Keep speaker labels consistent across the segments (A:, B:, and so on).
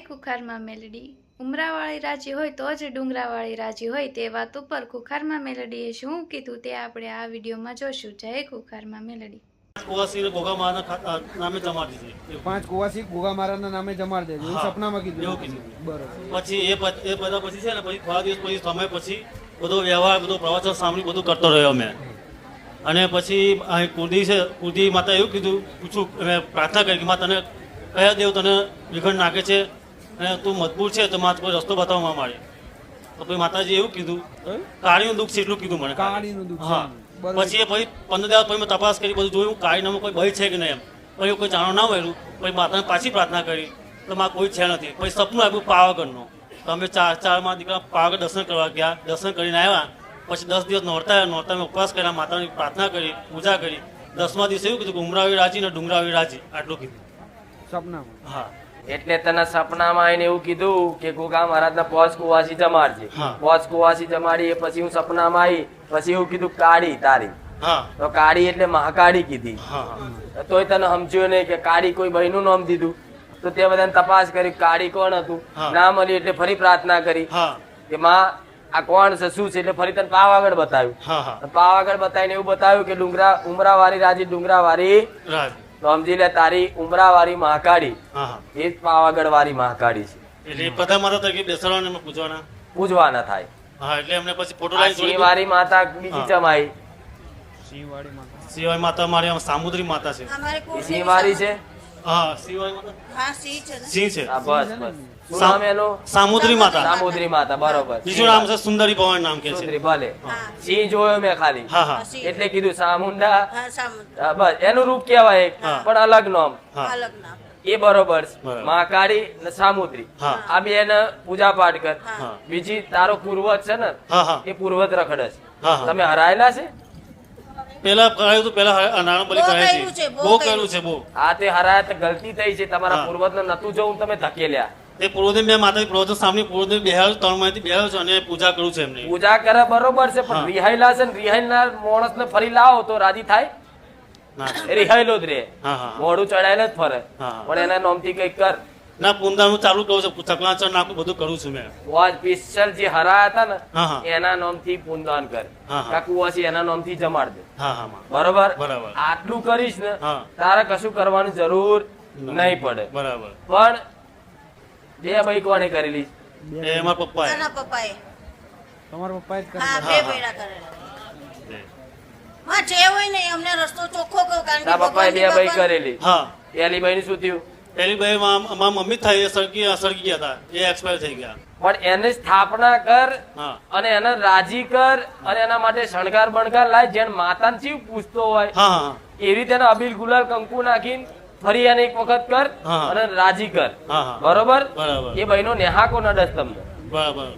A: ખુખારમાં મેલડી. ઉમરાવાળી રાજી હોય તો જ ડુંગરાવાળી રાજી હોય તે વાત ઉપર ખુખારમાં મેલડીએ શું કીધું તે આપણે આ વિડીયોમાં જોશું. જય ખુખારમાં મેલડી.
B: કુવાસી ગોગા ખા- નામે જમાડી દીધી.
C: પાંચ કુવાસી ગોગા મારાના નામે જમાડ દેજો. સપનામાં કીધું.
B: એવું કીધું.
C: બરોબર.
B: પછી એ એ બધા પછી છે ને પછી થોડા દિવસ પછી સમય પછી બધો વ્યવહાર બધો પ્રવચન સાંભળી બધું કરતો રહ્યો મેં અને પછી અહીં કુદી છે કુદી માતા એવું કીધું પૂછું મેં પ્રાર્થના કરી કે માં તને કયા દેવ તને વિઘન નાખે છે? અને તું મજબૂર છે તો મારે કોઈ રસ્તો બતાવવા મારે તો પછી માતાજી એવું કીધું? કાળીનું દુઃખ છે એટલું કીધું મને.
C: કાળીનું દુઃખ
B: હા. પછી એ પછી પંદર દિવસ પછી મેં તપાસ કરી બધું જોયું કાળીનામાં કોઈ ભય છે કે નહીં એમ. પછી કોઈ જાણો ના મળ્યું. પછી માતાને પાછી પ્રાર્થના કરી તો માં કોઈ છે નથી. પછી સપનું આવ્યું પાવાગઢનું. તો અમે ચાર ચારમાં દીકરા પાવાગઢ દર્શન કરવા ગયા દર્શન કરીને આવ્યા. પછી દસ દિવસ નોરતા નોરતા મેં ઉપવાસ કર્યા માતાની પ્રાર્થના કરી પૂજા કરી. દસમા દિવસે એવું કીધું કે ઉમરાવી રાજી ને ડુંગરાવી રાજી. આટલું કીધું.
C: સપનામાં.
B: હા.
D: એટલે તને સપનામાં આવીને એવું કીધું કે ગોગા મહારાજના પોચ કુવાસી જમાડજે. પોચ કુવાસી જમાડી એ પછી હું સપનામાં આવી પછી એવું કીધું કાળી તારી. તો કાળી એટલે મહાકાળી કીધી. તોય તને સમજ્યું નહીં કે કાળી કોઈ બહેનું નામ દીધું તો તે બધાને તપાસ કરી કાળી કોણ હતું. ના મળી એટલે ફરી પ્રાર્થના કરી કે માં આ કોણ છે? શું છે? એટલે ફરી તને પાવાગઢ બતાવ્યું. પાવાગઢ બતાવીને એવું બતાવ્યું કે ડુંગરા ઉમરાવાળી રાજી ડુંગરાવાળી
B: રાજ.
D: તો સમજી લે તારી ઉમરાવાળી મહાકાળી
B: હા હા.
D: એ જ પાવાગઢ વાળી મહાકાળી છે.
B: એટલે બધા માતા તરીકે બેસાડવાના પૂજવાના.
D: પૂજવાના થાય.
B: હા એટલે એમને પછી ફોટો લાવી
D: સિંહવાળી માતા બીજી. ચમાઈ.
C: સિંહવાડી માતા.
B: સિવાય માતા મારી સામુદ્રી માતા છે.
E: કુળદેવી
D: છે?
B: હા સિવાય માતા
E: હા સિંહ છે
B: સિંહ છે.
D: હા બસ બસ. શું એનું?
B: સામુદ્રી માતા.
D: સામુદ્રી માતા બરોબર.
B: બીજું નામ છે સુંદરી ભવન નામ કે છે.
D: સુંદરી ભલે. સિંહ જોયો મેં ખાલી.
B: હા હા.
E: હા,
D: એટલે કીધું સામુંડા. બસ એનું રૂપ
B: કેવાય
D: પણ અલગ નામ.
E: અલગ નામ.
D: એ બરોબર મહાકાળી ને સામુદ્રી. આ બે એને પૂજા પાઠ કર બીજી તારો પૂર્વજ છે ને એ પૂર્વજ રખડે છે. તમે હરાયેલા છે?
B: પેલા કરાયું તો પેલા નાણાં બલી કરાય છે
E: બહુ કર્યું
B: છે. બહુ.
D: આ તે હરાયા તો ગલતી થઈ છે તમારા
B: હા.
D: પૂર્વજ ને નતું જવું તમે ધકેલ્યા.
B: એ પૂર્વદેવ મેં માતાજી પ્રવચન સામે પૂર્વદેવ બેહાડ્યું ત્રણ મહિનાથી બેહાડ્યો છે અને પૂજા કરું છું એમની.
D: પૂજા કરે બરોબર છે પણ રિહાયલા છે ને રિહાયેલા માણસ ને ફરી લાવો તો રાજી થાય. રિહાયલો જ રે.
B: મોડું હા.
D: મોઢું ચડાયેલ જ ફરે. પણ એના નોમથી કંઈક કર.
B: ના પૂંદાનું ચાલુ કરું છું ચકલાચર નાખું બધું કરું છું મેં.
D: વોજ પિસ્તલ જે હરાયા હતા ને એના નામથી પૂંદાન કર.
B: હા, હા.
D: કાકુ વાસી એના નામથી જમાડ દે
B: હા હા. માં.
D: બરોબર?
B: બરાબર.
D: આટલું કરીશ ને તારે કશું કરવાની જરૂર નહીં પડે.
B: બરાબર.
D: પણ બે ભાઈ કોને કરેલી
B: બે મારા પપ્પા
E: એના પપ્પાએ.
C: તમારા પપ્પાએ જ
E: હા બે બૈરા કરેલા. માં છે હોય ને અમને રસ્તો ચોખ્ખો કહો કારણ કે
D: પપ્પાએ બે ભાઈ કરેલી.
B: હા.
D: પહેલી ભાઈ શું થયું?
B: પેલી ભાઈ મારા મમ્મી થઈ સળગી સળગી ગયા હતા. એ એક્સપાયર થઈ ગયા.
D: પણ એની સ્થાપના કર અને એને રાજી કર અને એના માટે શણગાર બણગાર લાય જેને માતાને જીવ પૂછતો હોય. એવી રીતે અબીલ ગુલાલ કંકુ નાખીને ફરી એને એક વખત કર અને રાજી કર. બરોબર. એ ભાઈનો નેહાકો નડસ તમને
B: બરાબર.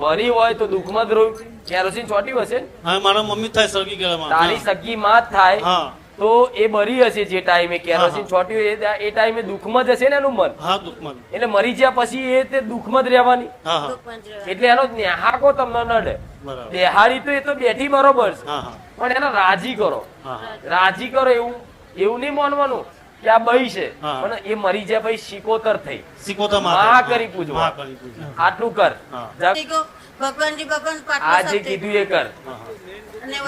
D: ભરી હોય તો દુઃખમાં જ રહું. કેરોસીન ચોટ્યું હશે
B: હા મારા મમ્મી થાય સળગી ગયા
D: તારી સગી માં થાય. તો એ બરી હશે જે ટાઈમે કેરોસીન છોટ્યું એ એ ટાઈમે દુઃખમાં જ હશે ને એનું મન?
B: હા દુઃખમાં.
D: એટલે મરી ગયા પછી એ તે દુઃખમાં જ રહેવાની.
B: હા હા.
E: દુઃખમાં જ રહેવાનું.
D: એટલે એનો નેહાકો તમને નડે દેહારી તો એ તો બેઠી બરોબર છે.
B: હા હા.
D: પણ એને રાજી કરો. રાજી કરો એવું એવું નહીં માનવાનું કે આ બઈ છે. પણ એ મરી જાય પછી શિકોતર થઈ.
B: સિકોતા
D: માં કરી પૂજવા.
B: પૂજવા.
D: આટલું કર.
E: ભગવાનજી ભગવાન
D: આ જે કીધું એ કર.
B: હા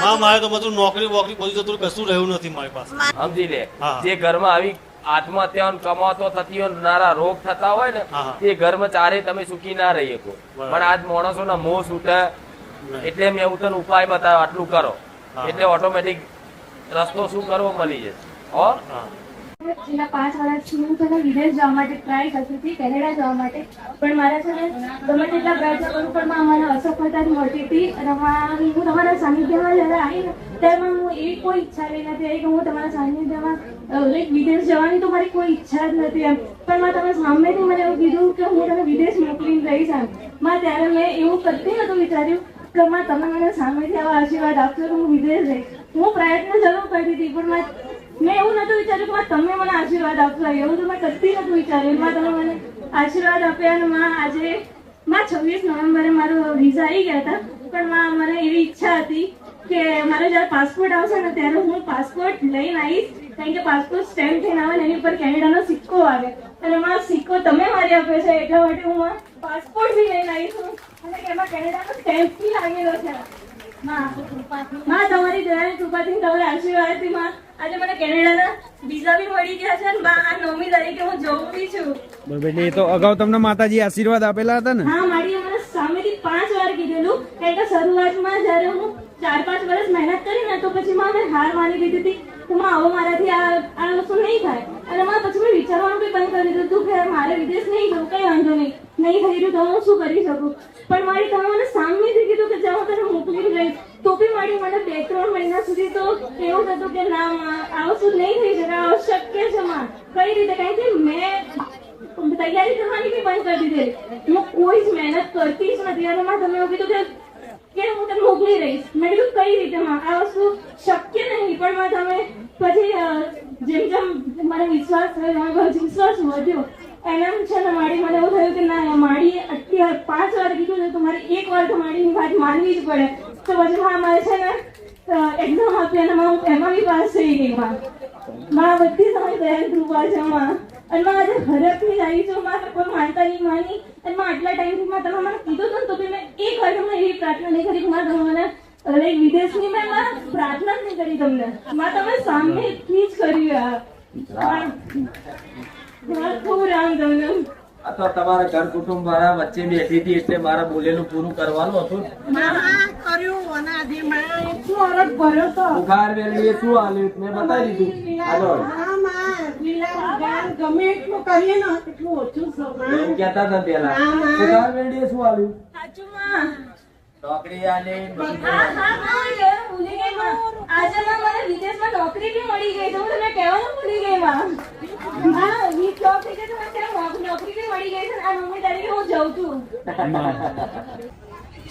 B: હા મારે તો બધું નોકરી વોકરી બધું જતું કશું રહ્યું નથી મારી પાસે.
D: સમજી લે. જે ઘરમાં આવી આત્મહત્યા કમાતો થતી હોય નારા રોગ થતા હોય ને
B: હા, હા.
D: તે ઘરમાં ચારે તમે સુખી ના રહી શકો. પણ આજ માણસોના મોં છૂટે એટલે મેં એવું તને ઉપાય બતાવ્યો આટલું કરો. એટલે ઓટોમેટિક રસ્તો શું કરવો મળી જશે. હો?
B: હા.
F: છેલ્લા પાંચ વર્ષથી હું છે વિદેશ જવા માટે ટ્રાય કરતી હતી, કેનેડા જવા માટે. પણ મારા છે ને ગમે તેટલા પ્રયત્ન કરું, પણ મને અસફળતા જ મળતી હતી અને હું તમારા સાનિધ્યમાં જ્યારે આવી ને ત્યારે હું એવી કોઈ ઈચ્છા રહી નથી આવી કે હું તમારા સાનિધ્યમાં લાઈક વિદેશ જવાની તો મારી કોઈ ઈચ્છા જ નથી એમ. પણ માં તમે સામેથી મને એવું કીધું કે હું તમે વિદેશ મોકલીને રહીશ એમ. માં ત્યારે મેં એવું કરતી હતું વિચાર્યું કે માં તમે મને સામેથી આવા આશીર્વાદ આપશો હું વિદેશ રહીશ હું પ્રયત્ન જરૂર કરતી હતી, પણ માં મેં એવું નતું વિચાર્યું કે તમે મને આશીર્વાદ આપશો. એવું તો મેં કદી નતું વિચાર્યું. માં તમે મને આશીર્વાદ આપ્યા અને માં આજે, માં છવ્વીસ નવેમ્બરે મારો વિઝા આવી ગયા હતા. પણ માં મને એવી ઈચ્છા હતી કે મારો જ્યારે પાસપોર્ટ આવશે ને ત્યારે હું પાસપોર્ટ લઈને આવીશ. કારણ કે પાસપોર્ટ સ્ટેમ્પ થઈને આવે ને એની ઉપર કેનેડાનો સિક્કો આવે. અને માં સિક્કો તમે મારી આપ્યો છે, એટલા માટે હું પાસપોર્ટ બી લઈને આવીશ. અને એમાં કેનેડાનો સ્ટેમ્પ બી લાગેલો છે. માં તમારી દયાની કૃપાથી તમારા આશીર્વાદથી માં. આજે મને કેનેડાના વિઝા બી મળી ગયા છે અને માં આ નવમી તારીખે હું જવું બી છું.
C: બરોબર એ તો અગાઉ તમને માતાજી આશીર્વાદ આપેલા હતા ને?
F: હા મારી મને સામેથી પાંચ વાર કીધેલું. કારણ કે શરૂઆતમાં જ્યારે હું ચાર પાંચ વર્ષ મહેનત કરી ને તો પછી માં મેં હાર માની લીધી હતી તો માં હવે મારાથી આ આ વસ્તુ નહીં થાય. અને માં પછી મેં વિચારવાનું બી બંધ કરી દીધું કે મારે વિદેશ નહીં જવું કઈ વાંધો નહીં. નહીં રહ્યું તો હું શું કરી શકું? પણ મારી તમે મને સામેથી કીધું કે જાઓ, તને મોકલી રહીશ તો બી મારી મને બે, ત્રણ મહિના સુધી તો એવું થતું કે ના આવશું નહીં થઈ શકે આ અશક્ય છે, માં. કઈ રીતે? કારણ કે મેં તૈયારી કરવાની બી બંધ કરી દીધેલી. હું કોઈ જ મહેનત કરતી જ નથી. અને માં, તમે એવું કીધું કે કે હું તને મોકલી રહીશ મેં કીધું, કઈ રીતે, માં? આ વસ્તુ શક્ય નહીં, પણ માં, તમે પછી જેમ જેમ મને વિશ્વાસ થયો વિશ્વાસ વધ્યો. એના છે ને મારી મને એવું થયું કે ના માડી અત્યારે પાંચ વાર કીધું છે તો મારે એક વાર તો માડીની વાત માનવી જ પડે. તો પછી હા મારે છે ને એક્ઝામ આપી અને હું એમાં બી પાસ થઈ ગઈ માં. માં બધી સમય દયાની કૃપા છે માં. અને માં આજે હરખની આવી છું માં કોઈ માનતા નહીં માની અને માં આટલા ટાઈમથી માં તમે મને કીધું હતું ને તો બી મેં એક વાર તમને એવી પ્રાર્થના નહીં કરી કે માં તમે મને લાઈક વિદેશની મેં માં પ્રાર્થના જ નહીં કરી તમને. માં તમે સામેથી જ કર્યું આ.
D: આ તો તમારા ઘર કુટુંબ મારા વચ્ચે બેઠી હતી એટલે મારા બોલેલું પૂરું કરવાનું હતું બુખાર વેલવીએ શું હાલ્યું મેં બતાવી દીધું. આગળ એવું કહેતા હતા પેલા. બુખાર વેલવીએ શું
F: હાલ્યું
D: નોકરી આલી
F: આજે મને વિદેશમાં નોકરી બી મળી ગઈ તો તમને કહેવાનું ભૂલી ગઈ માં. હા વીસ જોબ થઈ ગઈ તો મને નોકરી બી મળી ગઈ છે આ નવમી તારીખે હું જઉં છું.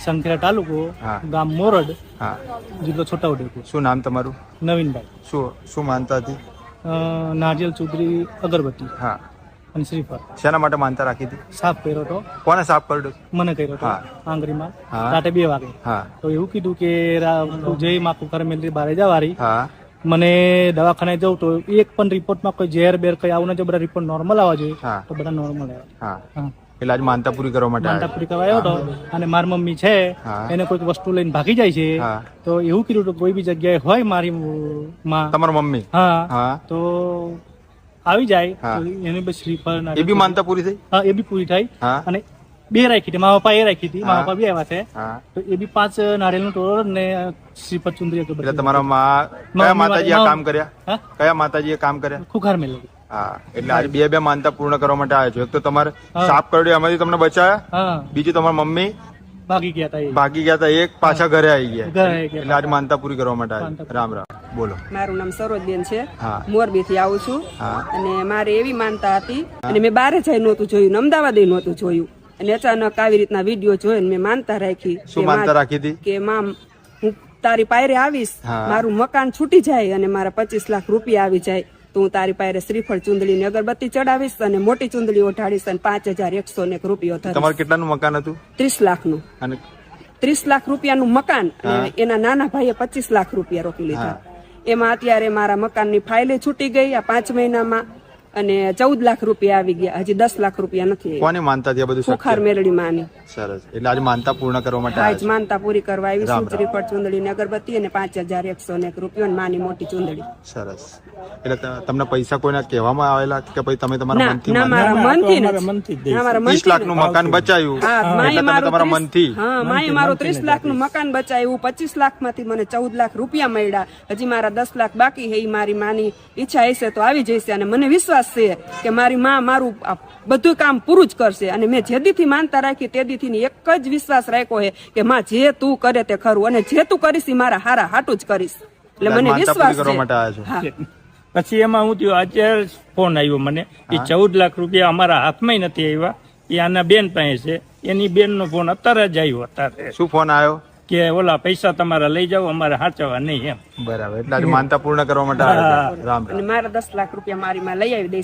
G: શંકરા તાલુકો
H: હા.
G: ગામ મોરડ
H: હા.
G: જિલ્લો છોટાઉદેપુર.
H: શું નામ તમારું?
G: નવીનભાઈ.
H: શું શું માનતા હતી?
G: નારિયેલ ચૌધરી અગરબત્તી.
H: હા.
G: અને શ્રીફળ.
H: શેના માટે માનતા રાખી હતી?
G: સાફ કર્યો તો
H: કોને સાફ કર્યો
G: મને કર્યો
H: હતો.
G: આંગળીમાં. રાતે બે વાગે. તો એવું કીધું કે જય માં કુકર મેલરી બારે જવારી. મને દવાખાને જવું તો એક પણ રિપોર્ટમાં કોઈ ઝેર બેર કઈ આવું ના જો બધા રિપોર્ટ નોર્મલ આવવા જોઈએ. તો બધા નોર્મલ આવ્યા.
H: હા. એટલે આજ માનતા પૂરી કરવા માટે
G: માનતા પૂરી કરવા આવ્યો હતો. અને મારી મમ્મી છે. એને કોઈક વસ્તુ લઈને ભાગી જાય છે. તો એવું કીધું તો કોઈ બી જગ્યાએ હોય મારી માં
H: તમારા મમ્મી?
G: હા. તો આવી જાય એને બસ શ્રીફળ
H: એ બી માનતા પૂરી થઈ?
G: હા એ બી પૂરી
H: થઈ
G: અને બે રાખી હતી મારા પપ્પા એ રાખી હતી મારા પપ્પા બી આવ્યા છે. તો એ બી પાંચ નારિયેલનું ટોળો ને શ્રીફળ ચુંદરી
H: એટલે તમારા માં કયા માતાજી આ કામ કર્યા? કયા માતાજી એ કામ કર્યા?
G: ખુખાર મેલ
H: હા. એટલે આજે બે બે માનતા પૂર્ણ કરવા માટે આવ્યા છો. એક તો તમારે. સાફ કરડ્યો એમાંથી તમને
G: બચાવ્યા
H: બીજું તમારી મમ્મી
G: ભાગી ગયા હતા
H: ભાગી ગયા હતા એક પાછા ઘરે આવી ગયા.
G: ઘરે આવી ગયા.
H: એટલે આજ માનતા પૂરી કરવા માટે રામ રામ. બોલો.
I: મારું નામ સરોજબેન છે. મોરબી થી આવું છું. અને મારે એવી માનતા હતી. અને મેં બારે જાય નહોતું જોયું અમદાવાદ અમદાવાદે નહોતું જોયું. અને અચાનક આવી રીતના વીડિયો જોયો ને મેં માનતા રાખી
H: શું માનતા રાખી હતી?
I: કે મામ હું તારી પાયરે આવીશ. મારું મકાન છૂટી જાય અને મારા પચીસ લાખ રૂપિયા આવી જાય. તો હું તારી પાસે શ્રીફળ ચુંદડી ની અગરબત્તી ચડાવીશ અને મોટી ચુંદડી ઓઢાડીશ અને પાંચ હજાર એકસો ને એક રૂપિયો
H: તમારે
I: ધરીશ
H: કેટલાનું મકાન હતું?
I: ત્રીસ લાખનું.
H: અને
I: ત્રીસ લાખ રૂપિયાનું મકાન એના નાના ભાઈએ પચીસ લાખ રૂપિયા રોકી લીધા. એમાં અત્યારે મારા મકાનની ફાઇલે છૂટી ગઈ. આ પાંચ મહિનામાં અને ચૌદ લાખ રૂપિયા આવી ગયા. હજી દસ લાખ રૂપિયા નથી
H: કોને માનતા હતી બધું સુખાર
I: મેલડી માની.
H: સરસ. એટલે આજે માનતા પૂર્ણ કરવા માટે
I: આજ માનતા પૂરી કરવા આવી. છું શ્રીફળ ચુંદડી ને અગરબત્તી અને પાંચ હજાર એકસો ને એક રૂપિયો માની મોટી ચુંદડી.
H: સરસ. એટલે તમને પૈસા કોઈને કહેવામાં આવેલા કે ભાઈ તમે તમારા મનથી
I: ના મારા મનથી
G: અમારા
I: નથી. મારા
H: ત્રીસ
I: મનથી લાખનું
H: મકાન બચાવ્યું
I: હા,
H: એટલે તમે
I: મારું
H: તમારા
I: ત્રીસ-
H: મનથી.
I: હા માએ મારું ત્રીસ લાખનું મકાન બચાવ્યું પચીસ લાખમાંથી મને ચૌદ લાખ રૂપિયા મળ્યા. હજી મારા દસ લાખ બાકી હે મારી માની ઈચ્છા હશે તો આવી જશે અને મને વિશ્વાસ છે કે મારી માં મારું બધું કામ પૂરું જ કરશે. અને મેં જેદીથી માનતા રાખી તે દીથી એક જ વિશ્વાસ રાખ્યો છે કે માં જે તું કરે તે ખરું. અને જે તું કરીશ મારા હારા હાટું જ કરીશ. એટલે મને વિશ્વાસ
H: છો.
G: પછી એમાં હું થયું આજે ફોન આવ્યો મને. એ ચૌદ લાખ રૂપિયા અમારા હાથમાં નથી આવ્યા. એ આના બેન પાસે છે. એની બેન નો ફોન અત્યારે જ આવ્યો અત્યારે.
H: શું ફોન આવ્યો?
G: કે ઓલા પૈસા તમારા લઈ જાવ અમારે સાચવવા નહીં એમ.
H: બરાબર. એટલે માનતા પૂર્ણ કરવા માટે રામ
I: મારા દસ લાખ રૂપિયા મારી માં લઈ આવી દે